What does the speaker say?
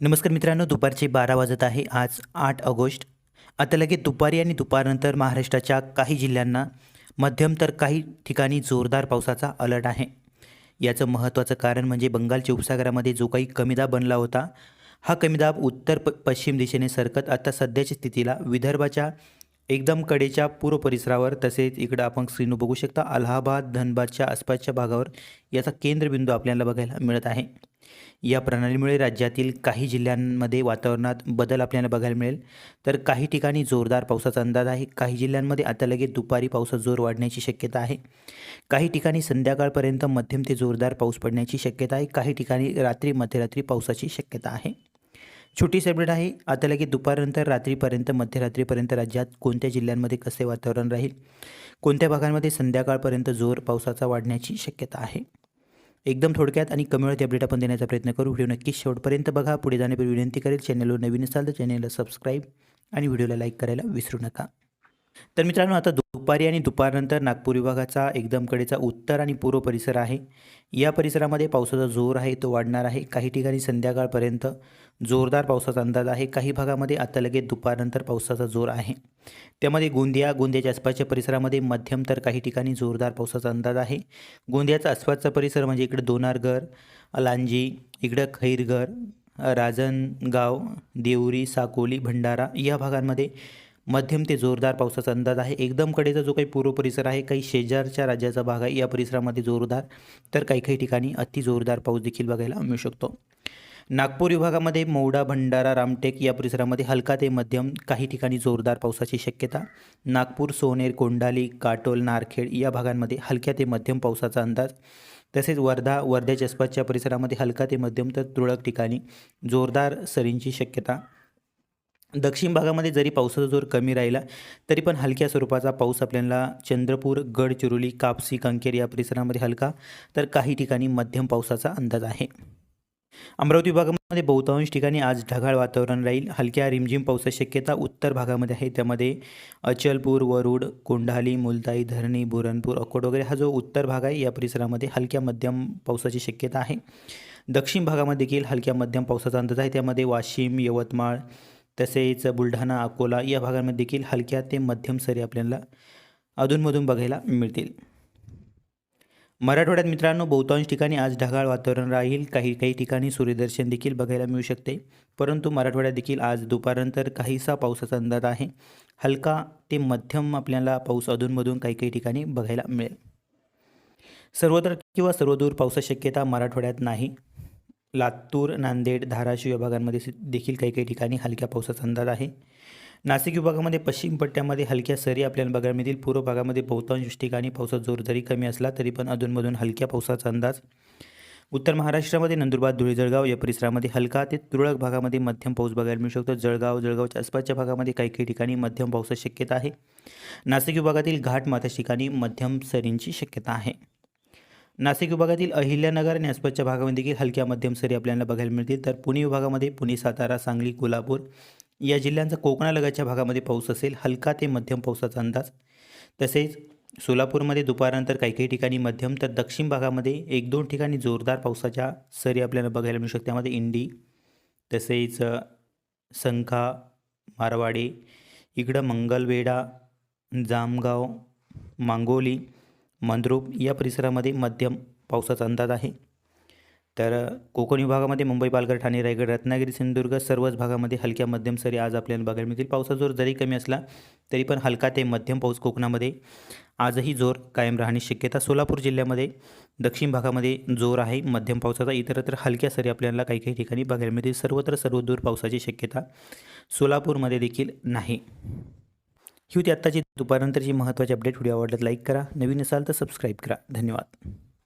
नमस्कार मित्रांनो दुपारचे बारा वाजत आहे. आज आठ ऑगस्ट. आता लगेच दुपारी आणि दुपारनंतर महाराष्ट्राच्या काही जिल्ह्यांना मध्यम तर काही ठिकाणी जोरदार पावसाचा अलर्ट आहे. याचं महत्त्वाचं कारण म्हणजे बंगालच्या उपसागरामध्ये जो काही कमीदाब बनला होता हा कमीदाब उत्तर प पश्चिम दिशेने सरकत आता सध्याच्या स्थितीला विदर्भाच्या एकदम कडेच्या पूर्व परिसरावर तसेच इकडं आपण स्क्रीनवर बघू शकता अलाहाबाद धनबादच्या आसपासच्या भागावर याचा केंद्रबिंदू आपल्याला बघायला मिळत आहे. या प्रणालीमुळे राज्यातील काही जिल्ह्यांमध्ये वातावरणात बदल आपल्याला बघायला मिळेल. तर काही ठिकाणी जोरदार पावसाचा अंदाज आहे काही जिल्ह्यांमध्ये आता लगेच दुपारी पावसात जोर वाढण्याची शक्यता आहे. काही ठिकाणी संध्याकाळपर्यंत मध्यम ते जोरदार पाऊस पडण्याची शक्यता आहे काही ठिकाणी रात्री मध्यरात्री पावसाची शक्यता आहे. छोटी अपडेट आहे. आता लगेच दुपारनंतर रात्रीपर्यंत मध्यरात्रीपर्यंत राज्यात कोणत्या जिल्ह्यांमध्ये कसे वातावरण राहील? कोणत्या भागांमध्ये संध्याकाळपर्यंत जोर पावसाचा वाढण्याची शक्यता आहे? एकदम थोडक्यात आणि कमी वेळात अपडेट आपण देण्याचा प्रयत्न करू. व्हिडिओ नक्कीच शेवटपर्यंत बघा. पुढे जाण्यापूर्वी विनंती करेल. चॅनलवर नवीन असाल तर चॅनलला सबस्क्राईब आणि व्हिडिओला लाईक करायला विसरू नका. तर मित्रांनो आता दुपारी आणि दुपारनंतर नागपूर विभागाचा एकदम कडेचा उत्तर आणि पूर्व परिसर आहे. या परिसरामध्ये पावसाचा जोर आहे तो वाढणार आहे. काही ठिकाणी संध्याकाळपर्यंत जोरदार पावसाचा अंदाज आहे. काही भागामध्ये आता लगेच दुपारनंतर पावसाचा जोर आहे. त्यामध्ये गोंदिया गोंदियाच्या आसपासच्या परिसरामध्ये मध्यम तर काही ठिकाणी जोरदार पावसाचा अंदाज आहे. गोंदियाचा आसपासचा परिसर म्हणजे इकडे दोनारघर लांजी इकडं खैरघर राजनगाव देवरी साकोली भंडारा या भागांमध्ये मध्यम ते जोरदार पावसाचा अंदाज आहे. एकदम कडेचा जो काही पूर्व परिसर आहे काही शेजारच्या राज्याचा भाग आहे या परिसरामध्ये जोरदार तर काही काही ठिकाणी अति जोरदार पाऊस देखील बघायला मिळू शकतो. नागपूर विभागामध्ये मौडा भंडारा रामटेक या परिसरामध्ये हलका ते मध्यम काही ठिकाणी जोरदार पावसाची शक्यता. नागपूर सोनेर कोंडाली काटोल नारखेड या भागांमध्ये हलक्या ते मध्यम पावसाचा अंदाज. तसेच वर्धा वर्ध्याच्या आसपासच्या परिसरामध्ये हलका ते मध्यम तर तुरळक ठिकाणी जोरदार सरींची शक्यता. दक्षिण भागामध्ये जरी पावसाचा जोर कमी राहिला तरी पण हलक्या स्वरूपाचा पाऊस आपल्याला चंद्रपूर गडचिरोली कापसी कंकेर या परिसरामध्ये हलका तर काही ठिकाणी मध्यम पावसाचा अंदाज आहे. अमरावती विभागामध्ये बहुतांश ठिकाणी आज ढगाळ वातावरण राहील. हलक्या रिमझिम पावसाची शक्यता उत्तर भागामध्ये आहे. त्यामध्ये अचलपूर वरुड कोंढाली मुलताई धरणी बुरणपूर अकोट वगैरे हा जो उत्तर भाग आहे या परिसरामध्ये हलक्या मध्यम पावसाची शक्यता आहे. दक्षिण भागामध्ये देखील हलक्या मध्यम पावसाचा अंदाज आहे. त्यामध्ये वाशिम यवतमाळ तसेच बुलढाणा अकोला या भागांमध्ये देखील हलक्या ते मध्यम सरी आपल्याला अधूनमधून बघायला मिळतील. मराठवाड्यात मित्रांनो बहुतांश ठिकाणी आज ढगाळ वातावरण राहील. काही काही ठिकाणी सूर्यदर्शन देखील बघायला मिळू शकते. परंतु मराठवाड्यात देखील आज दुपारनंतर काहीसा पावसाचा अंदाज आहे. हलका ते मध्यम आपल्याला पाऊस अधूनमधून काही काही ठिकाणी बघायला मिळेल. सर्वत्र किंवा सर्वदूर पावसाची शक्यता मराठवाड्यात नाही. लातूर नांदेड धाराशिव विभागांमध्ये भागांमध्ये देखील काही काही ठिकाणी हलक्या पावसाचा अंदाज आहे. नाशिक विभागामध्ये पश्चिम पट्ट्यामध्ये हलक्या सरी आपल्याला बघायला मिळतील. पूर्व भागामध्ये बहुतांश ठिकाणी पावसाचा जोर जरी कमी असला तरी पण अधूनमधून हलक्या पावसाचा अंदाज. उत्तर महाराष्ट्रामध्ये नंदुरबार धुळे जळगाव या परिसरामध्ये हलका ते तुरळक भागामध्ये मध्यम पाऊस बघायला मिळू शकतो. जळगाव जळगावच्या आसपासच्या भागामध्ये काही काही ठिकाणी मध्यम पावसाची शक्यता आहे. नाशिक विभागातील घाट माथ्या ठिकाणी मध्यम सरींची शक्यता आहे. नाशिक विभागातील अहिल्यानगर आणि आसपासच्या भागामध्ये देखील हलक्या मध्यम सरी आपल्याला बघायला मिळतील. तर पुणे विभागामध्ये पुणे सातारा सांगली कोल्हापूर या जिल्ह्यांचा कोकणालगतच्या भागामध्ये पाऊस असेल. हलका ते मध्यम पावसाचा अंदाज. तसेच सोलापूरमध्ये दुपारनंतर काही काही ठिकाणी मध्यम तर दक्षिण भागामध्ये एक दोन ठिकाणी जोरदार पावसाच्या सरी आपल्याला बघायला मिळू शकते त्यामध्ये इंडी तसेच संखा मारवाडी इकडं मंगलवेढा जामगाव मांगोली मंद्रुप या परिसरामध्ये मध्यम पावसाचा अंदाज आहे. तर कोकण विभागामध्ये मुंबई पालघर ठाणे रायगड रत्नागिरी सिंधुदुर्ग सर्वच भागामध्ये हलक्या मध्यम सरी आज आपल्याला बघायला मिळतील. पावसाचा जोर जरी कमी असला तरी पण हलका ते मध्यम पाऊस कोकणामध्ये आजही जोर कायम राहण्याची शक्यता सोलापूर जिल्ह्यामध्ये दक्षिण भागामध्ये जोर आहे. मध्यम पावसाचा इतरत्र हलक्या सरी आपल्याला काही काही ठिकाणी बघायला मिळतील. सर्वत्र सर्वदूर पावसाची शक्यता सोलापूरमध्ये देखील नाही. ही होती आत्ताची दुपारनंतरची महत्त्वाची अपडेट. व्हिडिओ आवडल्यात लाईक करा. नवीन असाल तर सबस्क्राईब करा. धन्यवाद.